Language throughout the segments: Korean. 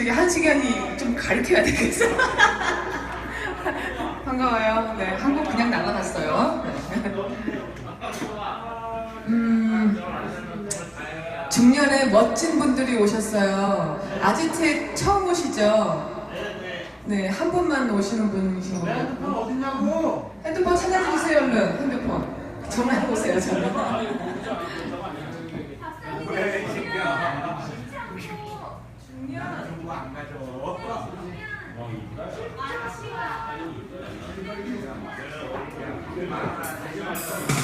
갑자기 한 시간이 좀 가르켜야 되겠어. 반가워요. 네, 한국 그냥 나가봤어요. 네. 음, 중년에 멋진 분들이 오셨어요. 아지트 처음 오시죠? 네, 한 분만 오시는 분이신 거예요. 핸드폰 어딨냐고? 핸드폰 찾아주세요, 얼른. 핸드폰. 전화해보세요, 전화. 안 가져 아, 아, 아,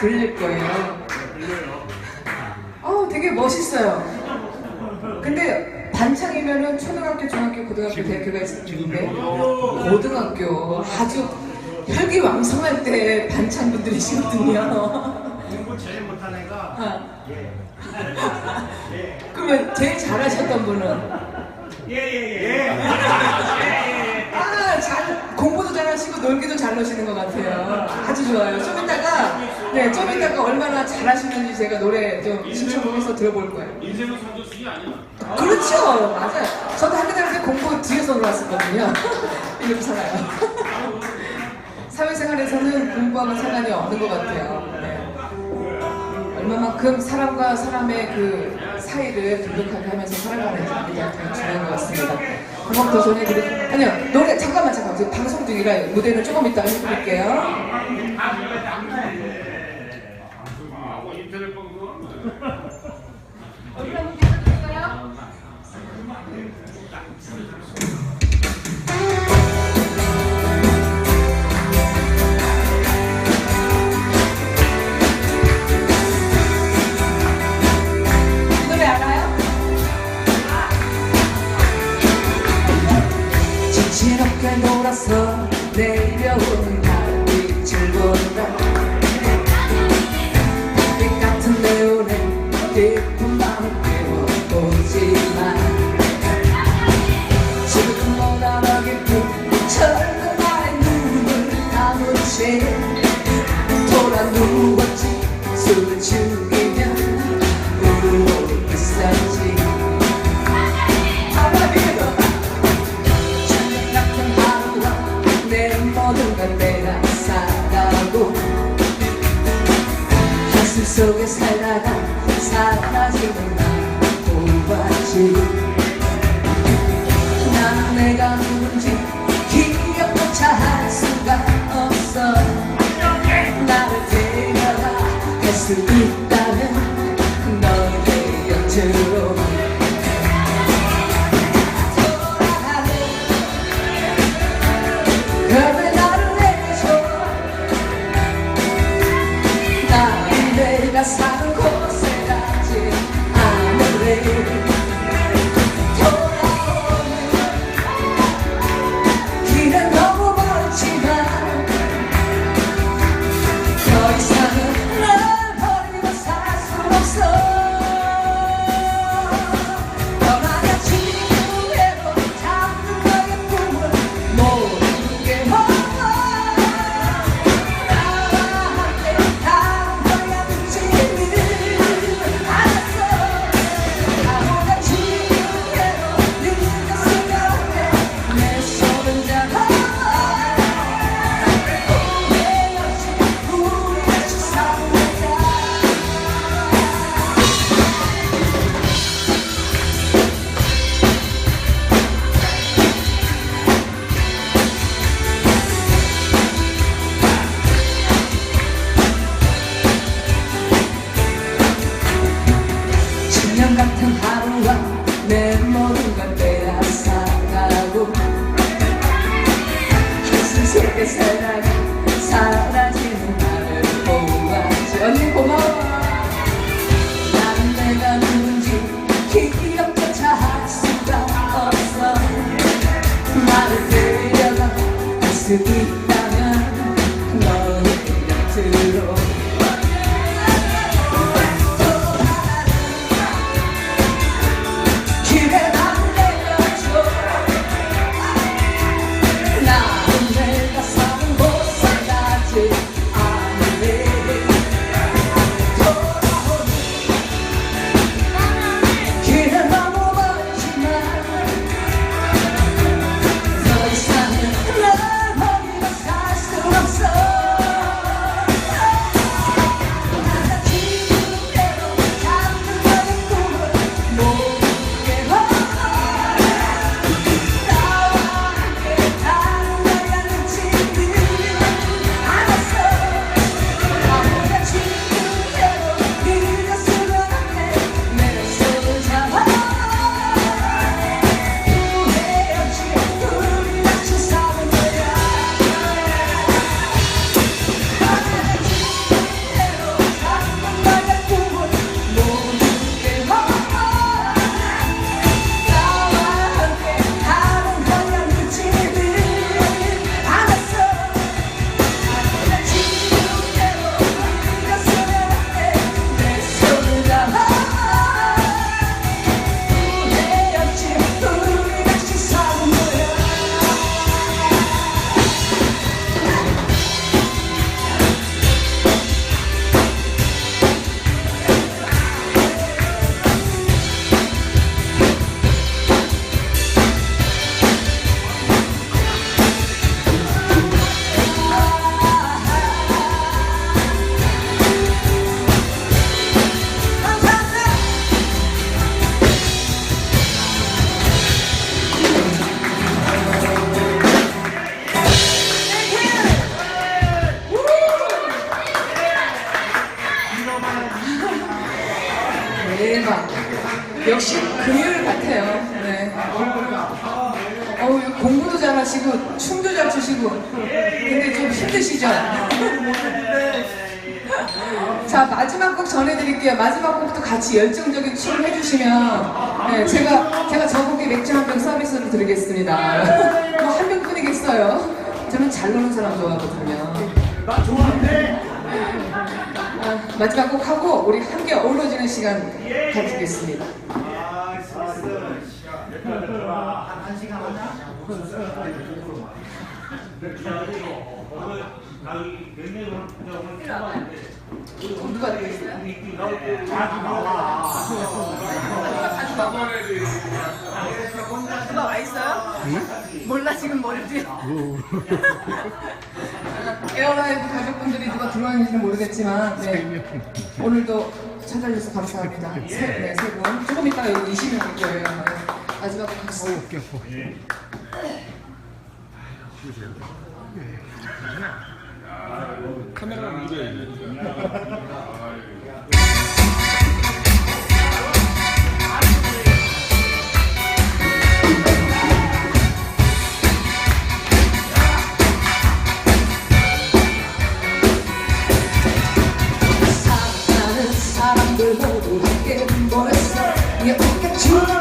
들릴 거예요. 어, 되게 멋있어요. 근데 반창이면은 초등학교, 중학교, 고등학교, 대학교가 있는데 고등학교 아주 혈기왕성할 때 반창 분들이시거든요. 공부 제일 못한 애가 아, 예. 그러면 제일 잘하셨던 분은 예예예. 아, 잘 공부도 잘하시고 놀기도 잘 노시는 것 같아요. 아주 좋아요. 좀 이따가 네, 좀 이따가 얼마나 잘하시는지 제가 노래 좀 신청해서 들어볼 거예요. 인생은 선도순이 아니야. 그렇죠, 맞아요. 저도 학교 다닐 때 공부 뒤에서 놀았었거든요. 이렇게 살아요. 사회생활에서는 공부하고 상관이 없는 것 같아요. 네. 얼마만큼 사람과 사람의 그 사이를 돈독하게 하면서 살아가는지 되게 중요한 것 같습니다. 한번더 전해드릴게요. 아니요, 노래, 잠깐만, 잠깐만. 지금 방송 중이라 무대는 조금 이따 해드릴게요. 하고 인터넷 방송. 어디 한번 계셔주실까요? Ooh. 가슴 속에 곡 전해드릴게요. 마지막 곡도 같이 열정적인 춤을 해주시면 네, 제가 제가 저 곡에 맥주 한 병 서비스로 드리겠습니다. 뭐 한 병뿐이겠어요. 저는 잘 노는 사람 좋아하거든요. 나 좋아한대. 아, 마지막 곡 하고 우리 함께 어우러지는 시간 가지겠습니다. 아. 한한 시간 하자. 누가 되겠어요? 자주 나와. 누가 와 있어요? 몰라 지금 머리 뒤에. 에어라이브 가족분들이 누가 들어왔는지는 모르겠지만 네. 오늘도 찾아주셔서 감사합니다. 세, 네, 세 분. 조금 이따가 여기 20명 올 거예요. 네. 마지막 곡 하겠습니다. 카메라를 묻어야 돼. 사랑하는 사람들 모두 함께 모였어 네 어깨 춤춰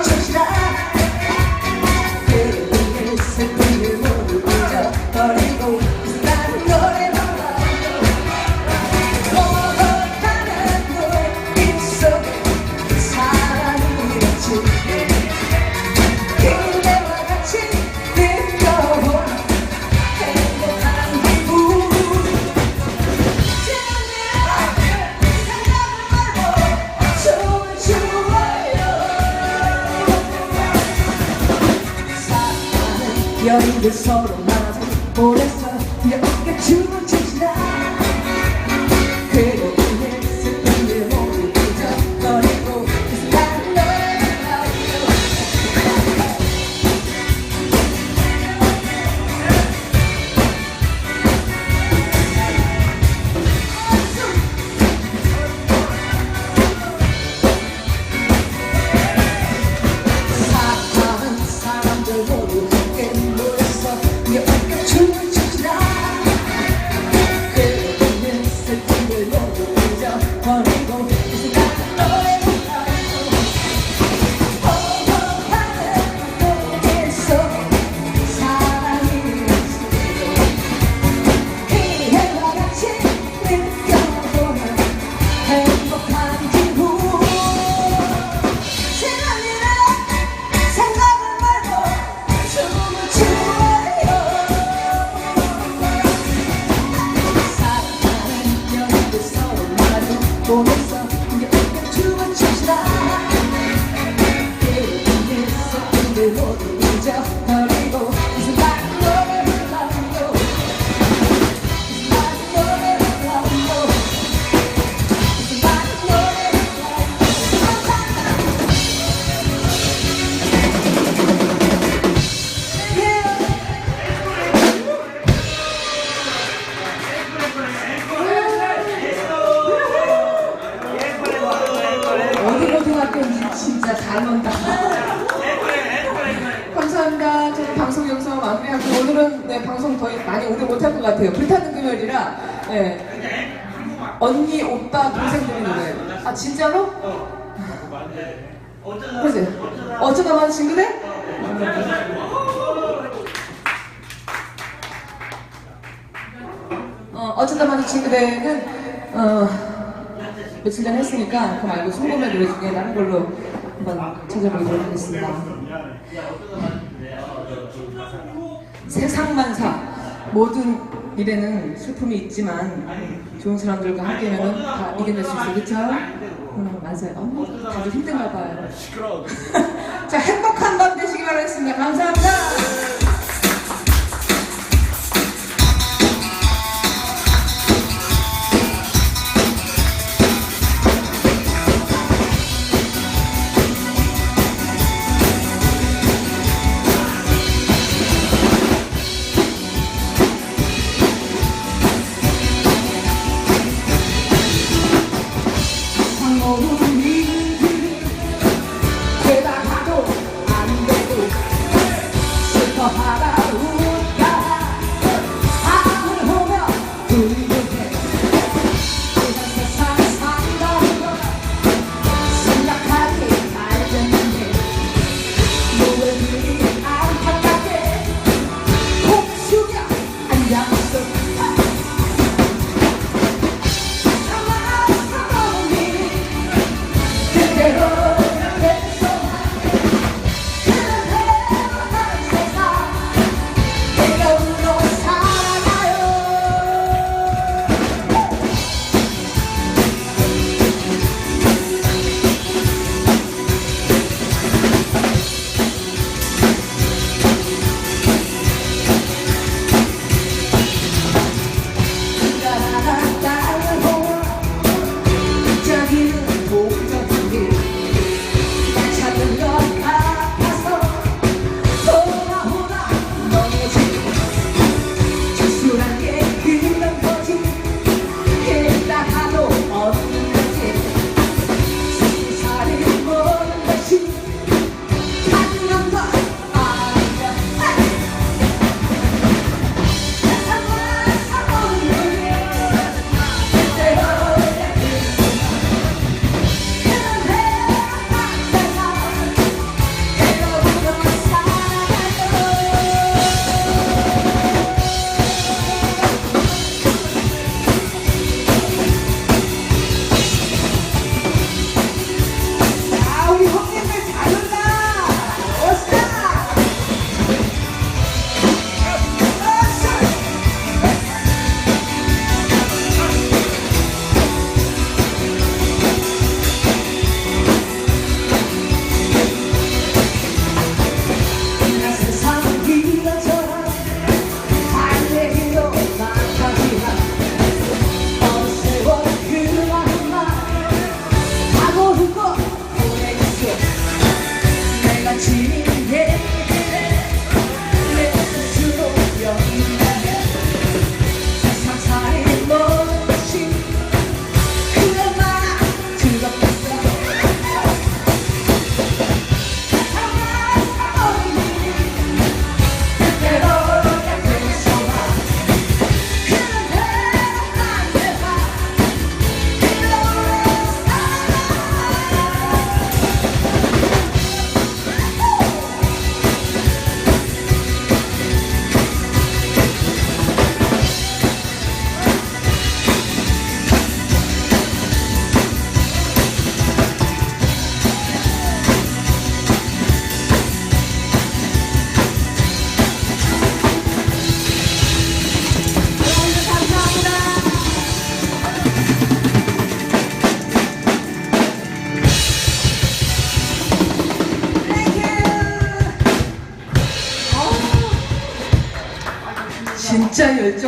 어, 어쩌다 만친 친구들은 어, 며칠 전에 했으니까 그거 말고 송금의 노래 중에 다른 걸로 한번 찾아보도록 하겠습니다. 세상만사 모든 일에는 슬픔이 있지만 좋은 사람들과 함께하면 다 이겨낼 수 있어요. 그렇죠? 음, 맞아요. 어머, 다들 힘든가 봐요. 자, 행복한 밤 되시기 바라겠습니다. 감사합니다.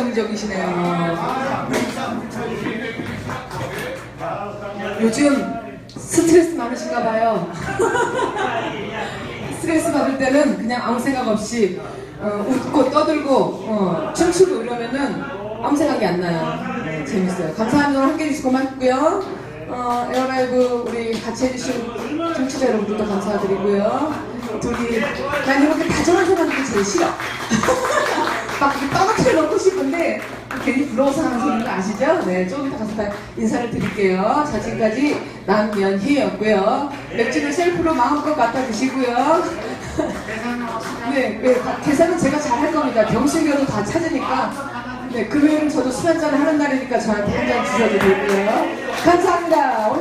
진짜 열정적이시네요. 요즘 스트레스 많으신가 봐요. 스트레스 받을 때는 그냥 아무 생각 없이 어, 웃고 떠들고 어, 춤추고 이러면은 아무 생각이 안 나요. 네, 재밌어요. 감사합니다. 함께 해주셔서 고맙고요. 어, 에어라이브 우리 같이 해주신 청취자 여러분들도 감사드리고요. 둘이 난 이렇게 다정한 사람이 제일 싫어. 막 이렇게 떠 박혀 놓고 싶은데 괜히 부러워서 하는 소리인 거 아시죠? 네, 조금 이따 가서 다 인사를 드릴게요. 자, 지금까지 남면희였고요. 맥주를 셀프로 마음껏 갖다 드시고요. 네, 네, 다- 계산은 제가 잘 할 겁니다. 병실교도 다 찾으니까. 네, 금요일은 저도 술 한잔 하는 날이니까 저한테 한 잔 주셔도 되고요. 감사합니다.